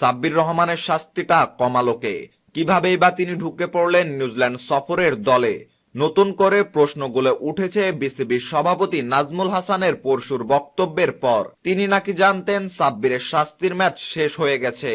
সাব্বির রহমানের শাস্তিটা কমালোকে কিভাবেই বা তিনি ঢুকে পড়লেন নিউজিল্যান্ড সফরের দলে? নতুন করে প্রশ্নগুলো উঠেছে বিসিবির সভাপতি নাজমুল হাসানের পরশুর বক্তব্যের পর। তিনি নাকি জানতেন সাব্বিরের শাস্তির ম্যাচ শেষ হয়ে গেছে।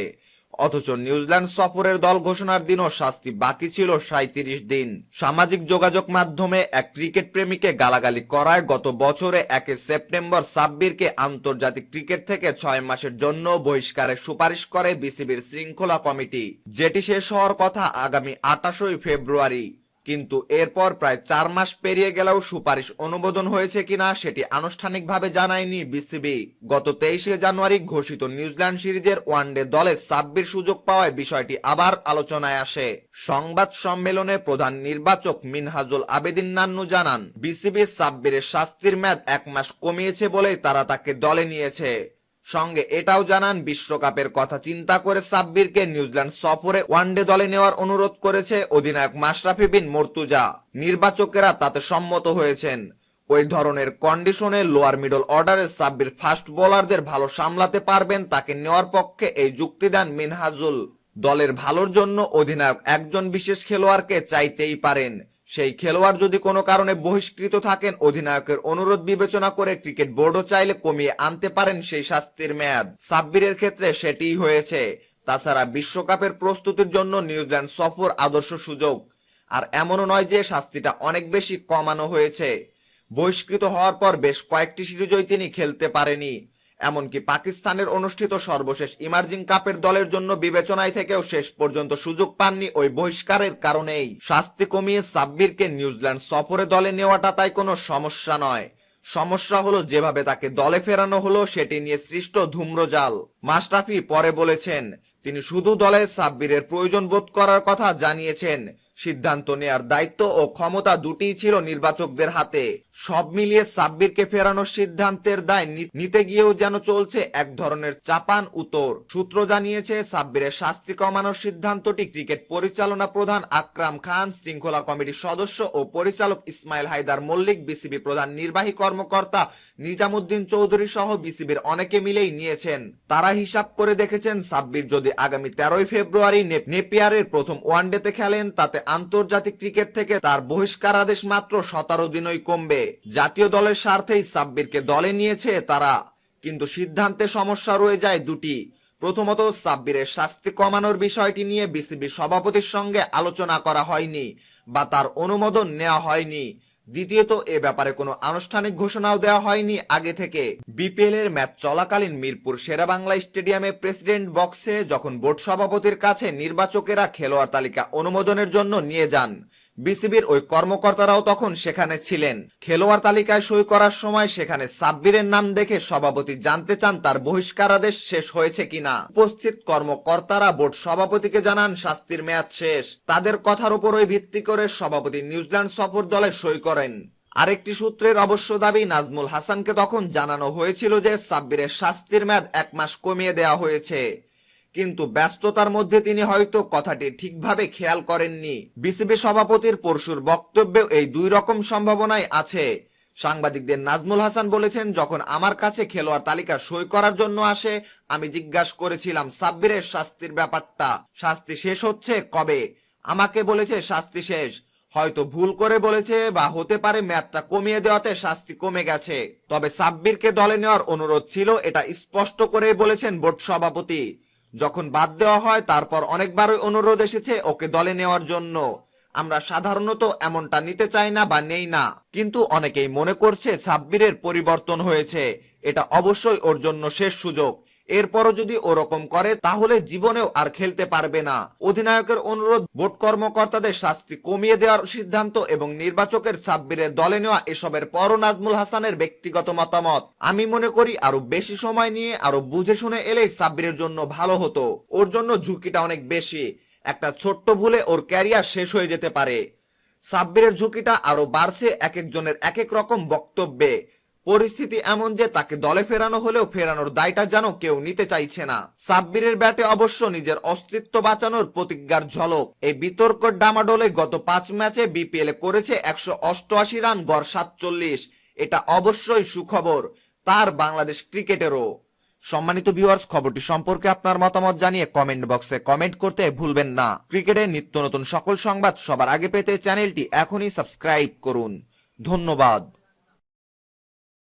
অথচ নিউজিল্যান্ড সফরের দল ঘোষণার দিনও শাস্তি বাকি ছিল সাঁত্রিশ দিন। সামাজিক যোগাযোগ মাধ্যমে এক ক্রিকেট প্রেমীকে গালাগালি করায় গত বছরে একে সেপ্টেম্বর সাব্বিরকে আন্তর্জাতিক ক্রিকেট থেকে ছয় মাসের জন্য বহিষ্কারের সুপারিশ করে বিসিবির শৃঙ্খলা কমিটি, যেটি শেষ হওয়ার কথা আগামী আটাশই ফেব্রুয়ারি। কিন্তু এরপর প্রায় চার মাস পেরিয়ে গেলেও সুপারিশ অনুমোদন হয়েছে কিনা সেটি আনুষ্ঠানিকভাবে জানায়নি বিসিবি। গত তেইশে জানুয়ারি ঘোষিত নিউজিল্যান্ড সিরিজের ওয়ানডে দলে সাব্বির সুযোগ পাওয়ায় বিষয়টি আবার আলোচনায় আসে। সংবাদ সম্মেলনে প্রধান নির্বাচক মিনহাজুল আবেদিন নান্নু জানান, বিসিবি সাব্বিরের শাস্তির মেয়াদ এক মাস কমিয়েছে বলেই তারা তাকে দলে নিয়েছে। সঙ্গে এটাও জানান, বিশ্বকাপের কথা চিন্তা করে সাব্বিরকে নিউজিল্যান্ড সফরে ওয়ানডে দলে নেওয়ার অনুরোধ করেছে অধিনায়ক মাশরাফি বিন মর্তুজা। নির্বাচকেরা তাতে সম্মত হয়েছেন। ওই ধরনের কন্ডিশনে লোয়ার মিডল অর্ডারে সাব্বির ফাস্ট বোলারদের ভালো সামলাতে পারবেন, তাকে নেওয়ার পক্ষে এই যুক্তি দেন মিনহাজুল। দলের ভালোর জন্য অধিনায়ক একজন বিশেষ খেলোয়াড়কে চাইতেই পারেন। সেই খেলোয়াড় যদি কোনো কারণে বহিষ্কৃত থাকেন, অধিনায়কের অনুরোধ বিবেচনা করে ক্রিকেট বোর্ডও চাইলে কমিয়ে আনতে পারেন সেই শাস্তির মেয়াদ। সাব্বিরের ক্ষেত্রে সেটিই হয়েছে। তাছাড়া বিশ্বকাপের প্রস্তুতির জন্য নিউজিল্যান্ড সফর আদর্শ সুযোগ। আর এমনও নয় যে শাস্তিটা অনেক বেশি কমানো হয়েছে। বহিষ্কৃত হওয়ার পর বেশ কয়েকটি সিরিজই তিনি খেলতে পারেনি। এমনকি পাকিস্তানের অনুষ্ঠিত সর্বশেষ ইমার্জিং কাপের দলের জন্য বিবেচনায় থেকেও শেষ পর্যন্ত সুযোগ পাননি ওই বহিষ্কারের কারণেই। শাস্তি কমিয়ে সাব্বিরকে নিউজিল্যান্ড সফরে দলে নেওয়াটা তাই কোনো সমস্যা নয়। সমস্যা হলো যেভাবে তাকে দলে ফেরানো হলো, সেটি নিয়ে সৃষ্ট ধূম্রজাল মাস্টাফি পরে বলেছেন, তিনি শুধু দলে সাব্বিরের প্রয়োজন বোধ করার কথা জানিয়েছেন সিদ্ধান্ত নেয়ার দায়িত্ব ও ক্ষমতা দুটিই ছিল নির্বাচকদের হাতে। সব মিলিয়ে সাব্বিরকে ফেরানোর সিদ্ধান্তের দায় নিতে গিয়েও যেন চলছে এক ধরনের চাপান উত্তর সূত্র জানিয়েছে, সাব্বিরের শাস্তি কমানোর সিদ্ধান্তটি ক্রিকেট পরিচালনা প্রধান আকরাম খান, শৃঙ্খলা কমিটির সদস্য ও পরিচালক ইসমাইল হায়দার মল্লিক, বিসিবি প্রধান নির্বাহী কর্মকর্তা নিজামুদ্দিন চৌধুরী সহ বিসিবির অনেকে মিলেই নিয়েছেন। তারা হিসাব করে দেখেছেন, সাব্বির যদি আগামী তেরোই ফেব্রুয়ারি নেপিয়ারের প্রথম ওয়ানডেতে খেলেন, তাতে আন্তর্জাতিক ক্রিকেট থেকে তার বহিষ্কার আদেশ মাত্র সতেরো দিনই কমবে। জাতীয় দলের স্বার্থেই সাব্বিরকে দলে নিয়েছে তারা। কিন্তু সিদ্ধান্তে সমস্যা রয়ে যায় দুটি। প্রথমত, সাব্বিরের শাস্তি কমানোর বিষয়টি নিয়ে বিসিবির সভাপতির সঙ্গে আলোচনা করা হয়নি বা তার অনুমোদন নেওয়া হয়নি। দ্বিতীয়ত, এ ব্যাপারে কোনো আনুষ্ঠানিক ঘোষণাও দেওয়া হয়নি আগে থেকে। বিপিএল এর ম্যাচ চলাকালীন মিরপুর সেরা বাংলা স্টেডিয়ামে প্রেসিডেন্ট বক্সে যখন বোর্ড সভাপতির কাছে নির্বাচকেরা খেলোয়াড় তালিকা অনুমোদনের জন্য নিয়ে যান বিসিবির ওই কর্মকর্তারাও তখন সেখানে ছিলেন। খেলোয়াড় তালিকায় সই করার সময় সেখানে সাব্বিরের নাম দেখে সভাপতি জানতে চান তার বহিষ্কারাদেশ শেষ হয়েছে কিনা। উপস্থিত কর্মকর্তারা বোর্ড সভাপতিকে জানান, শাস্তির মেয়াদ শেষ। তাদের কথার উপরই ভিত্তি করে সভাপতি নিউজিল্যান্ড সফর দলে সই করেন। আরেকটি সূত্রের অবশ্য দাবি, নাজমুল হাসানকে তখন জানানো হয়েছিল যে সাব্বিরের শাস্তির মেয়াদ এক মাস কমিয়ে দেওয়া হয়েছে। কিন্তু ব্যস্ততার মধ্যে তিনি হয়তো কথাটি ঠিকভাবে খেয়াল করেননি। বিসিবি সভাপতির পরশুর বক্তব্যে এই দুই রকম সম্ভাবনাই আছে। সাংবাদিকদের নাজমুল হাসান বলেছেন, যখন আমার কাছে খেলোয়াড় তালিকা সই করার জন্য আসে, আমি জিজ্ঞাসা করেছিলাম, সাব্বিরের শাস্তির ব্যাপারটা, শাস্তি শেষ হচ্ছে কবে? আমাকে বলেছে, শাস্তি শেষ। হয়তো ভুল করে বলেছে বা হতে পারে ম্যাচটা কমিয়ে দেওয়াতে শাস্তি কমে গেছে। তবে সাব্বিরকে দলে নেওয়ার অনুরোধ ছিল, এটা স্পষ্ট করে বলেছেন বোর্ড সভাপতি। যখন বাদ দেওয়া হয়, তারপর অনেকবারই অনুরোধ এসেছে ওকে দলে নেওয়ার জন্য। আমরা সাধারণত এমনটা নিতে চাই না বা নেই না। কিন্তু অনেকেই মনে করছে সাব্বিরের পরিবর্তন হয়েছে। এটা অবশ্যই ওর জন্য শেষ সুযোগ। এরপরও যদি ওরকম করে, তাহলে জীবনেও আর খেলতে পারবে না। অধিনায়কের অনুরোধ, বোর্ড কর্মকর্তাদের শাস্তি কমিয়ে দেওয়ার সিদ্ধান্ত এবং নির্বাচকের সাব্বিরের দলে নেওয়া এসবের পরও নাজমুল হাসানের ব্যক্তিগত মতামত। আমি মনে করি আরও বেশি সময় নিয়ে আরও বুঝে শুনে এলেই সাব্বিরের জন্য ভালো হতো। ওর জন্য ঝুঁকিটা অনেক বেশি। একটা ছোট্ট ভুলে ওর ক্যারিয়ার শেষ হয়ে যেতে পারে। সাব্বিরের ঝুঁকিটা আরও বাড়ছে এক একজনের এক এক রকম বক্তব্যে। পরিস্থিতি এমন যে তাকে দলে ফেরানো হলেও ফেরানোর দায়টা যেন কেউ নিতে চাইছে না। সাব্বিরের ব্যাটে অবশ্য নিজের অস্তিত্ব বাঁচানোর প্রতিজ্ঞার ঝলক। এই বিতর্ক ডামাডোলে গত পাঁচ ম্যাচে বিপিএল করেছে একশো অষ্টআশি রান, গড় সাতচল্লিশ। এটা অবশ্যই সুখবর, তার বাংলাদেশ ক্রিকেটেরও। সম্মানিত ভিউয়ার্স খবরটি সম্পর্কে আপনার মতামত জানিয়ে কমেন্ট বক্সে কমেন্ট করতে ভুলবেন না। ক্রিকেটের নিত্য নতুন সকল সংবাদ সবার আগে পেতে চ্যানেলটি এখনই সাবস্ক্রাইব করুন। ধন্যবাদ।